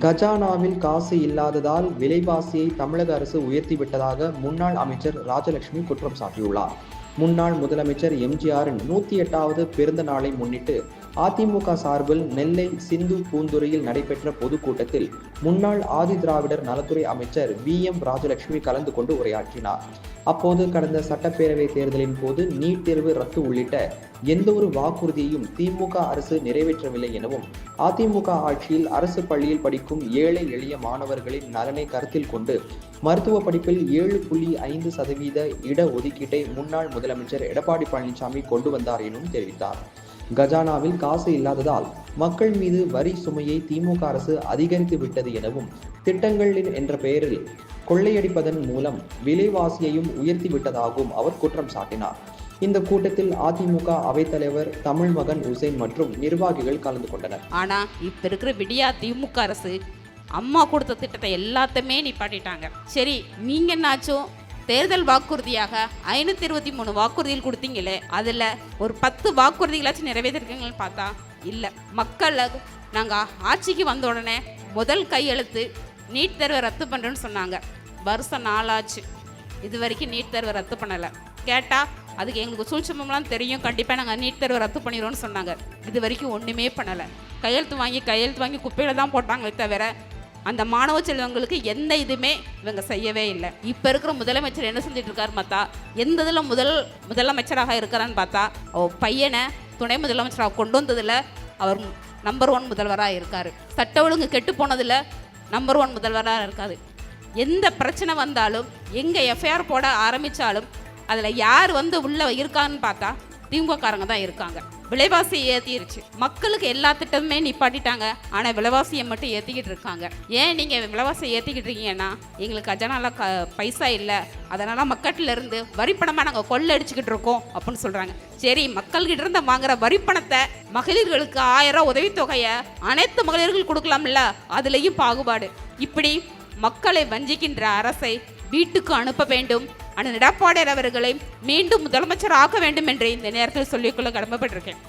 கஜானாவில் காசு இல்லாததால் விலைவாசியை தமிழக அரசு உயர்த்திவிட்டதாக முன்னாள் அமைச்சர் ராஜலட்சுமி குற்றம் சாட்டியுள்ளார். முன்னாள் முதலமைச்சர் எம்ஜிஆரின் நூத்தி எட்டாவது பிறந்த நாளை முன்னிட்டு அதிமுக சார்பில் நெல்லை சிந்து பூந்துறையில் நடைபெற்ற பொதுக்கூட்டத்தில் முன்னாள் ஆதி திராவிடர் நலத்துறை அமைச்சர் வி. எம். ராஜலட்சுமி கலந்து கொண்டு உரையாற்றினார். அப்போது கடந்த சட்டப்பேரவை தேர்தலின் போது நீட் தேர்வு ரத்து உள்ளிட்ட எந்த ஒரு வாக்குறுதியையும் திமுக அரசு நிறைவேற்றவில்லை எனவும் அதிமுக ஆட்சியில் அரசு பள்ளியில் படிக்கும் ஏழை எளிய மாணவர்களின் நலனை கருத்தில் கொண்டு மருத்துவ படிப்பில் ஏழு புள்ளி ஐந்து சதவீத இட ஒதுக்கீட்டை முன்னாள் முதலமைச்சர் எடப்பாடி பழனிசாமி கொண்டு வந்தார் எனவும் தெரிவித்தார். கஜானாவில் காசு இல்லாததால் மக்கள் மீது வரி சுமையை திமுக அரசு அதிகரித்து விட்டது எனவும் திட்டங்களின் என்ற பெயரில் கொள்ளையடிப்பதன் மூலம் விலைவாசியையும் உயர்த்தி விட்டதாகவும் அவர் குற்றம் சாட்டினார். இந்த கூட்டத்தில் அதிமுக அவைத்தலைவர் தமிழ் மகன் உசேன் மற்றும் நிர்வாகிகள் கலந்து கொண்டனர். ஆனா இப்ப இருக்கிற விடியா திமுக அரசு அம்மா கொடுத்த திட்டத்தை எல்லாத்தையுமே நிப்பாட்டிட்டாங்க. சரி நீங்க என்னாச்சும்? தேர்தல் வாக்குறுதியாக ஐநூற்றி இருபத்தி மூணு வாக்குறுதிகள் கொடுத்தீங்களே அதில் ஒரு பத்து வாக்குறுதிகளாச்சும் நிறைவேற்றிருக்கீங்கன்னு பார்த்தா இல்லை. மக்களை நாங்கள் ஆட்சிக்கு வந்த உடனே முதல் கையெழுத்து நீட் தேர்வை ரத்து பண்ணுறேன்னு சொன்னாங்க. வருஷம் நாளாச்சு. இது வரைக்கும் நீட் தேர்வை ரத்து பண்ணலை. கேட்டால் அதுக்கு எங்களுக்கு சூழ்ச்சமெல்லாம் தெரியும். கண்டிப்பாக நாங்கள் நீட் தேர்வை ரத்து பண்ணிடுவோம்னு சொன்னாங்க. இது வரைக்கும் ஒன்றுமே பண்ணலை. கையெழுத்து வாங்கி கையெழுத்து வாங்கி குப்பையில் தான் போட்டாங்களே தவிர அந்த மாணவ செல்வங்களுக்கு எந்த இதுவுமே இவங்க செய்யவே இல்லை. இப்போ இருக்கிற முதலமைச்சர் என்ன செஞ்சுட்டு இருக்காரு பார்த்தா எந்த இதில் முதல் முதலமைச்சராக இருக்கிறான்னு பார்த்தா பையனை துணை முதலமைச்சராக கொண்டு வந்ததில் அவர் நம்பர் ஒன் முதல்வராக இருக்கார். சட்ட ஒழுங்கு கெட்டு போனதில் நம்பர் ஒன் முதல்வராக இருக்காது எந்த பிரச்சனை வந்தாலும் எங்கே எஃப்ஐஆர் போட ஆரம்பித்தாலும் அதில் யார் வந்து உள்ளே இருக்கான்னு பார்த்தா திமுககாரங்க தான் இருக்காங்க. விலைவாசி ஏற்றிருச்சு மக்களுக்கு எல்லா திட்டமுமே நிப்பாட்டிட்டாங்க. ஆனால் விலைவாசியை மட்டும் ஏற்றிக்கிட்டு இருக்காங்க. ஏன் நீங்கள் விலைவாசியை ஏற்றிக்கிட்டு இருக்கீங்கன்னா எங்களுக்கு கஜனால க பைசா இல்லை. அதனால் மக்கட்டிலேருந்து இருந்து வரிப்பணமாக நாங்கள் கொள்ளடிச்சுக்கிட்டு இருக்கோம் அப்படின்னு சொல்கிறாங்க சரி மக்கள்கிட்ட இருந்து வாங்குற வரிப்பணத்தை மகளிர்களுக்கு ஆயிரம் உதவித்தொகையை அனைத்து மகளிர்கள் கொடுக்கலாம்ல? அதுலேயும் பாகுபாடு. இப்படி மக்களை வஞ்சிக்கின்ற அரசை வீட்டுக்கு அனுப்ப வேண்டும். அண்ணன் எடப்பாடியார் அவர்களை மீண்டும் முதலமைச்சர் ஆக்க வேண்டும் என்று இந்த நேரத்தில் சொல்லிக்கொள்ள கடமைப்பட்டிருக்கேன்.